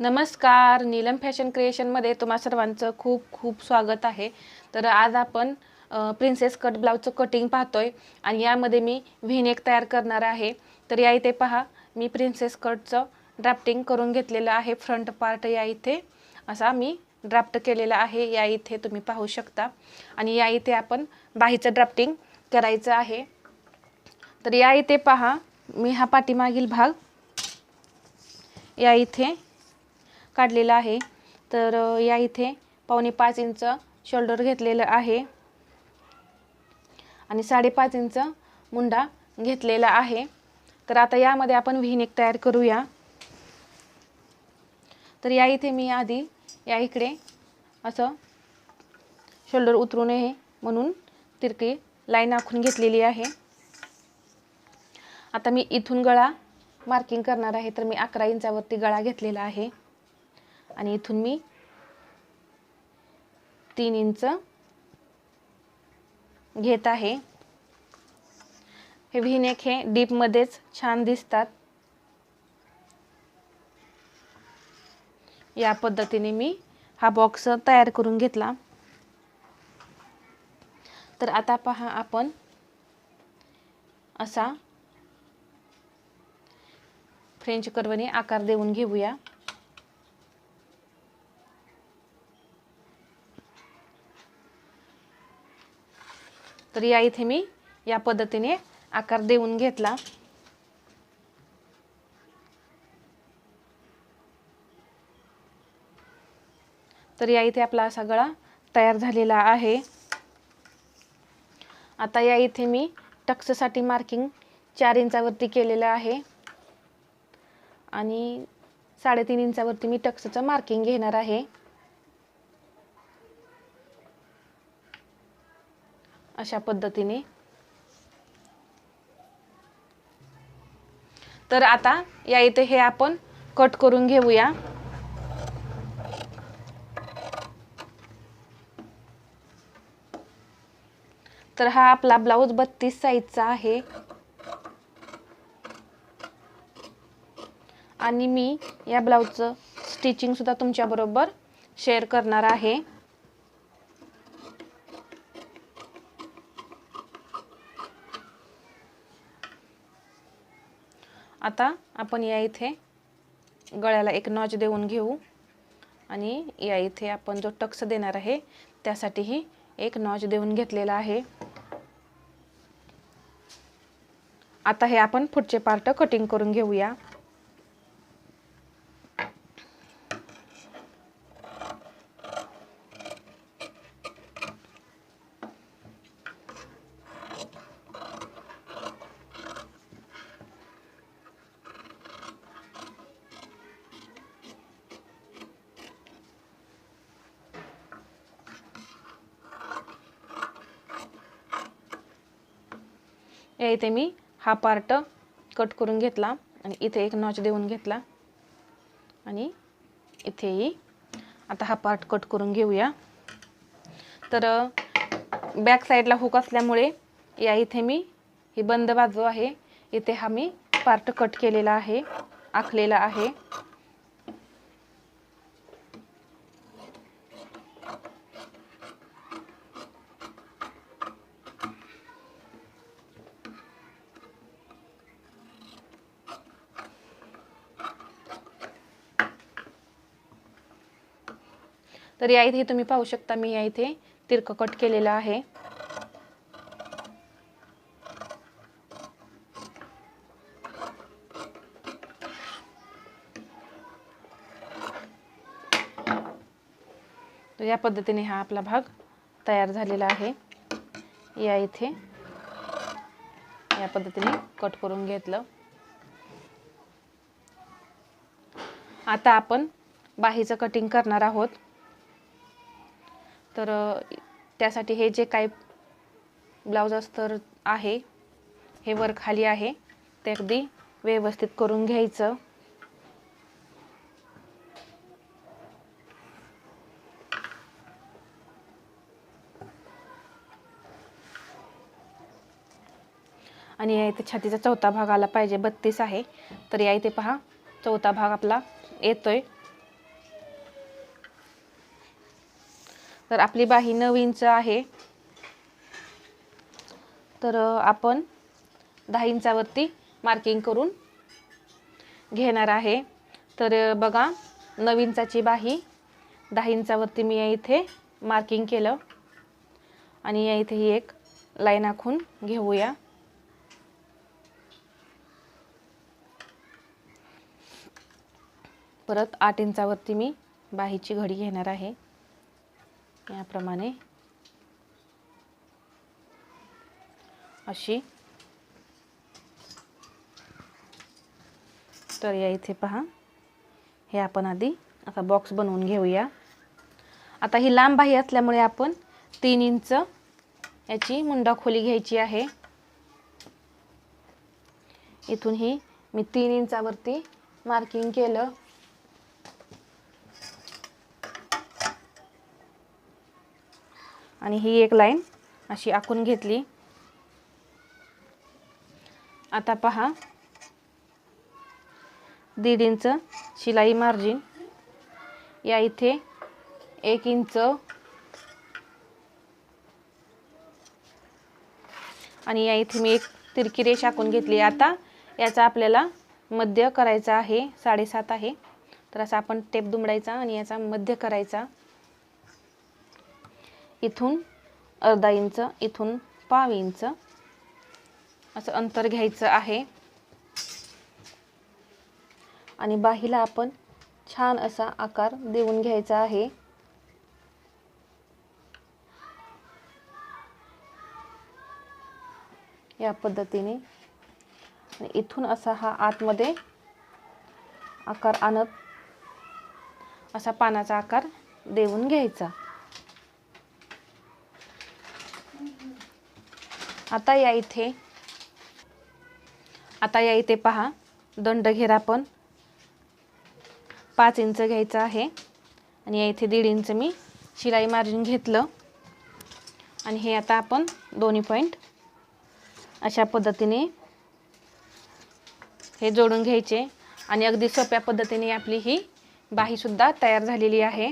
नमस्कार नीलम फॅशन क्रिएशनमध्ये तुम्हा सर्वांचं खूप खूप स्वागत आहे. तर आज आपण प्रिन्सेस कट ब्लाऊजचं कटिंग पाहतोय आणि यामध्ये मी व्हिनेक तयार करणार आहे. तर या इथे पहा मी प्रिन्सेस कटचं ड्राफ्टिंग करून घेतलेलं आहे. फ्रंट पार्ट या इथे असा मी ड्राफ्ट केलेला आहे. या इथे तुम्ही पाहू शकता. आणि या इथे आपण बाहीचं ड्राफ्टिंग करायचं आहे. तर या इथे पहा मी हा पाठीमागील भाग. या इथे काढलेला आहे. तर या इथे पावणे पाच इंच शोल्डर घेतलेलं आहे. आणि साडेपाच इंच मुंडा घेतलेला आहे. तर आता यामध्ये आपण व्हीनेक तयार करूया. तर या इथे मी आधी या इकडे असं शोल्डर उतरू नये म्हणून तिरकी लाईन आखून घेतलेली आहे. आता मी इथून गळा मार्किंग करणार आहे. तर मी अकरा इंचावरती गळा घेतलेला आहे. आणि इथून मी तीन इंच घेत आहे. हे व्हीनेक हे डीपमध्येच छान दिसतात. या पद्धतीने मी हा बॉक्स तयार करून घेतला. तर आता पहा आपण असा फ्रेंच कर्वने आकार देऊन घेऊया. तर या इथे मी या पद्धतीने आकार देऊन घेतला. तर या इथे आपला असा गळा तयार झालेला आहे. आता या इथे मी टक्ससाठी मार्किंग चार इंचावरती केलेलं आहे. आणि साडेतीन इंचावरती मी टक्सचं मार्किंग घेणार आहे. अशा पद्धतीने. तर आता या इथे हे आपण कट करून घेऊया. तर हा आपला ब्लाऊज बत्तीस साईजचा आहे. आणि मी या ब्लाऊजचं स्टिचिंग सुद्धा तुमच्याबरोबर शेअर करणार आहे आता आपण या इथे गळ्याला एक नॉच देऊन घेऊ. आणि या इथे आपण जो टक्स देणार आहे त्यासाठीही एक नॉच देऊन घेतलेला आहे. आता हे आपण पुढचे पार्ट कटिंग करून घेऊया. या इथे मी हा पार्ट कट करून घेतला आणि इथे एक नॉच देऊन घेतला. आणि इथेही आता हा पार्ट कट करून घेऊया. तर बॅक साईडला हुक असल्यामुळे या इथे मी ही बंद बाजू आहे. इथे हा मी पार्ट कट केलेला आहे आखलेला आहे. तर या इथे तुम्ही पाहू शकता मी या इथे तिरकं कट केलेलं आहे. तर या पद्धतीने हा आपला भाग तयार झालेला आहे. या इथे या पद्धतीने कट करून घेतलं. आता आपण बाहीचं कटिंग करणार आहोत. तर त्यासाठी हे जे काही ब्लाऊज अस्तर आहे हे वर खाली आहे. ते अगदी व्यवस्थित करून घ्यायचं. आणि या इथे छातीचा चौथा भाग आला पाहिजे. बत्तीस आहे. तर या इथे पहा चौथा भाग आपला येतोय. तर आपली बाही नऊ इंच आहे. तर आपण दहा इंचावरती मार्किंग करून घेणार आहे. तर बघा नऊ इंचाची बाही दहा इंचावरती मी या इथे मार्किंग केलं. आणि या इथे ही एक लाईन आखून घेऊया. परत आठ इंचावरती मी बाहीची घडी घेणार आहे. याप्रमाणे. अशी. तर या इथे पहा. हे आपण आधी असा बॉक्स बनवून घेऊया. आता ही लांब बाही असल्यामुळे आपण तीन इंच याची मुंडा खोली घ्यायची आहे. इथून ही मी तीन इंचावरती मार्किंग केलं. आणि ही एक लाईन अशी आखून घेतली. आता पहा. दीड इंच शिलाई मार्जिन. या इथे एक इंच. आणि या इथे मी एक तिरकी रेष आखून घेतली. आता याचा आपल्याला मध्य करायचा आहे साडेसात आहे. तर असा आपण टेप दुमडायचा आणि याचा मध्य करायचा. इथून अर्धा इंच इथून पाव इंच असं अंतर घ्यायचं आहे. आणि बाहीला आपण छान असा आकार देऊन घ्यायचा आहे. या पद्धतीने. इथून असा हा आतमध्ये आकार आणत असा पानाचा आकार देऊन घ्यायचा. आता या इथे. आता या इथे पहा दंड घेरा पण पाच इंच घ्यायचा आहे. आणि या इथे दीड इंच मी शिलाई मार्जिन घेतलं. आणि हे आता आपण दोन्ही पॉईंट अशा पद्धतीने हे जोडून घ्यायचे. आणि अगदी सोप्या पद्धतीने आपली ही बाहीसुद्धा तयार झालेली आहे.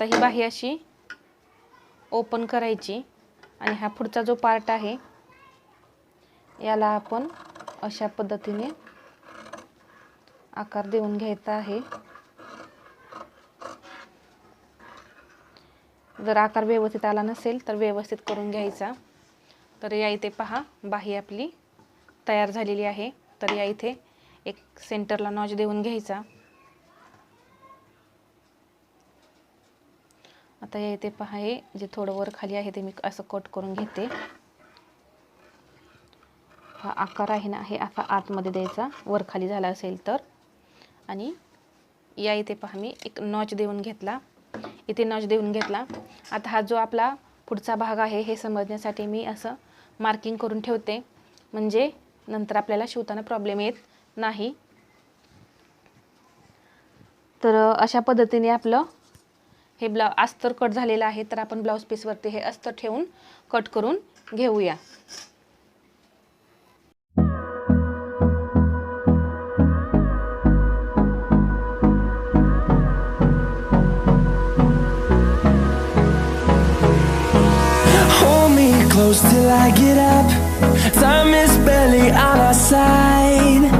आता ही बाही अशी ओपन करायची आणि हा पुढचा जो पार्ट आहे याला आपण अशा पद्धतीने आकार देऊन घ्यायचा आहे. जर आकार व्यवस्थित आला नसेल तर व्यवस्थित करून घ्यायचा. तर या इथे पहा बाही आपली तयार झालेली आहे. तर या इथे एक सेंटरला नॉच देऊन घ्यायचा. आता या इथे पहा हे जे थोडं वर खाली आहे ते मी असं कट करून घेते. हा आकार आहे ना हे असा आतमध्ये द्यायचा. वर खाली झाला असेल तर. आणि या इथे पहा मी एक नॉच देऊन घेतला. इथे नॉच देऊन घेतला. आता हा जो आपला पुढचा भाग आहे हे समजण्यासाठी मी असं मार्किंग करून ठेवते. म्हणजे नंतर आपल्याला शिवताना प्रॉब्लेम येत नाही. तर अशा पद्धतीने आपलं हे ब्ला अस्तर कट झालेलं आहे तर आपण ब्लाऊज पीसवरती हे अस्तर ठेवून कट करून घेऊया close till I get up. Time is barely on our side.